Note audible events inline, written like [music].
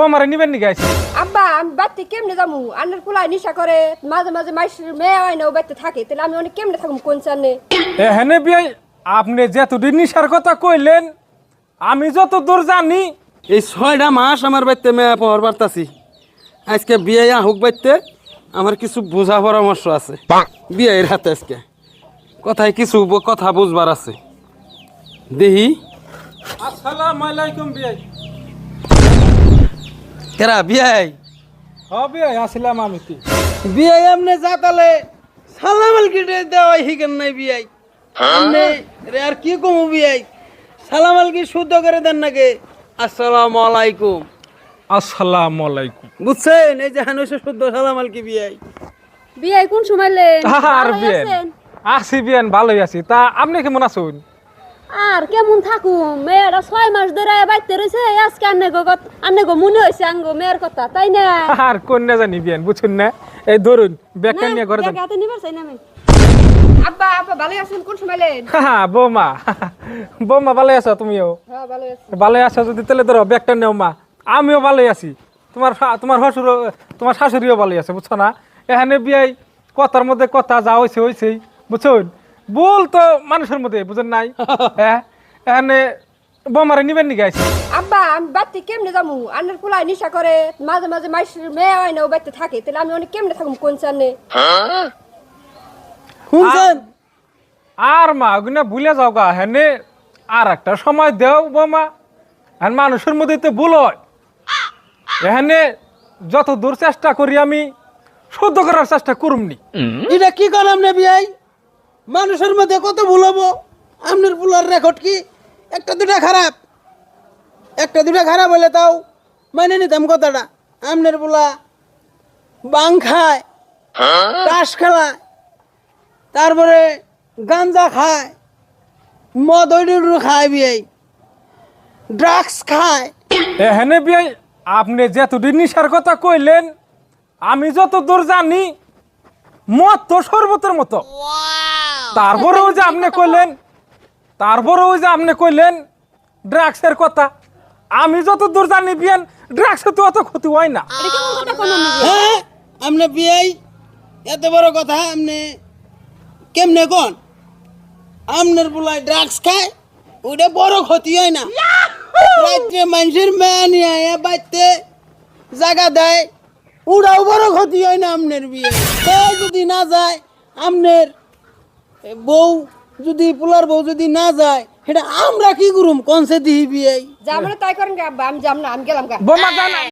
বোমারে নিবেন নি গাইছে আব্বা আমি বাড়তে কেমনে যাব? আন্নার কুলাই নিশা করে মাঝে মাঝে মাইসের মেয়ে হয় না ও বাড়তে থাকে। তাহলে আমি অনেক কেমনে থাকব কোন চানে? এ হেনে বিয়াই আপনি যতদিন নিশার কথা কইলেন আমি যত দূর জানি এই ছয়টা মাস আমার বাড়িতে মেয়ে পাওয়ার পারতাছি আজকে বিয়ে হোক বাড়িতে আমার কিছু বোঝা পরামর্শ আছে। বিয়ের হাতে আজকে। কথায় কিছু কথা বুঝবার আছে। দেহি আসসালামু আলাইকুম বিয়াই। কেরা বিয়াই হ বিয়াই আসলাম আমি কি? বিয়াই আমনে যাতালে সালাম আলকিটে দেওয়া হিকেন নাই বিয়াই আমনে রে আর কি কমু বিয়াই সালাম আলকি শুদ্ধ করে দেন নাকি? আসসালামু আলাইকুম। আসসালামু আলাইকুম। বুঝছেন? এই যে হানুসে শুদ্ধ সালাম আলকি বিয়াই বিয়ে কোন সময় লেন আর আছেন? আছি বিয়ান ভালোই আছি। তা আপনি কেমন আছেন? আর কেমন থাকুম? মেয়েরা ছয় মাস ধরে বাড়তে রয়েছে আজকে আন্নে গো কত- আন্নে গো মনে হয়েছে আঙ্গো মেয়ের কথা তাই না? আর কন্যা জানি বিয়ান বুঝছেন না? এই ধরুন ব্যাগটা নিয়ে ঘরে যান। হাতে নিবার চাই না আমি। আব্বা আব্বা ভালোই আছেন? কোন সময় লেন হ্যাঁ বৌমা। বৌমা ভালো আছো তুমিও? হ্যাঁ ভালোই আছি। ভালো আছো যদি ধরো ব্যাগটা নেও মা। আমিও ভালোই আছি। তোমার তোমার শ্বশুর তোমার শাশুড়িও ভালোই আছে বুঝছ না? এখানে বিয়াই কথার মধ্যে কথা যা হয়েছে হয়েছেই বুঝছেন বল তো মানুষের মধ্যে বুঝেন নাই? [laughs] হ্যাঁ? এখানে বোমারে নিবেন নি গাইছে? আব্বা আমি বাড়তে কেমনে যাব? আন্নার কুলাই নিশা করে মাঝে মাঝে মাইসের মেয়ে হয় না ও বাড়তে থাকে। তাহলে আমি অনেক কেমনে থাকব কোন চানে শুনছেন আর মা ওগুলো ভুলে যাও গা হেনে আর একটা সময় দেও বোমা। আর মানুষের মধ্যে তো ভুল হয়। এখানে যত দূর চেষ্টা করি আমি শুদ্ধ করার চেষ্টা করুমনি এটা কি করলাম না বিয়াই? মানুষের মধ্যে কত ভুল হব? আপনার ভুলার রেকর্ড কি? একটা দুটা খারাপ। একটা দুটা খারাপ হলে তাও মানে নিতাম কথাটা। আপনার বুলা বাং খায় তাস খেলায় তারপরে গাঞ্জা খায় মদ খায় বিয়াই ড্রাগস খায়। এখানে বিয়াই আপনি যতদিন নিশার কথা কইলেন আমি যত দূর জানি মদ তো শরবতের মতো। তারপরেও যে আপনি কইলেন তারপরেও যে আপনি কইলেন ড্রাগসের কথা। আমি যত দূর জানি বিয়ান ড্রাগসে তো অত ক্ষতি হয় না। হ্যাঁ আপনি বিয়াই এত বড় কথা আপনি কেমনে কোন? আপনার বুলাই ড্রাগস খায় ওটা বড় ক্ষতি হয় না। রাত্রে মানুষের মেয়ে নিয়ে আয়া বাড়তে জায়গা দেয় ওটাও বড় ক্ষতি হয় না আপনার বিয়ে। সে যদি না যায় আপনার বউ যদি পোলার বউ যদি না যায় সেটা আমরা কি করুম? কনসে দিহি বিয়াই যা মানে তাই করেন গে আমি যাম না আমি গেলাম গা। বোমা জানা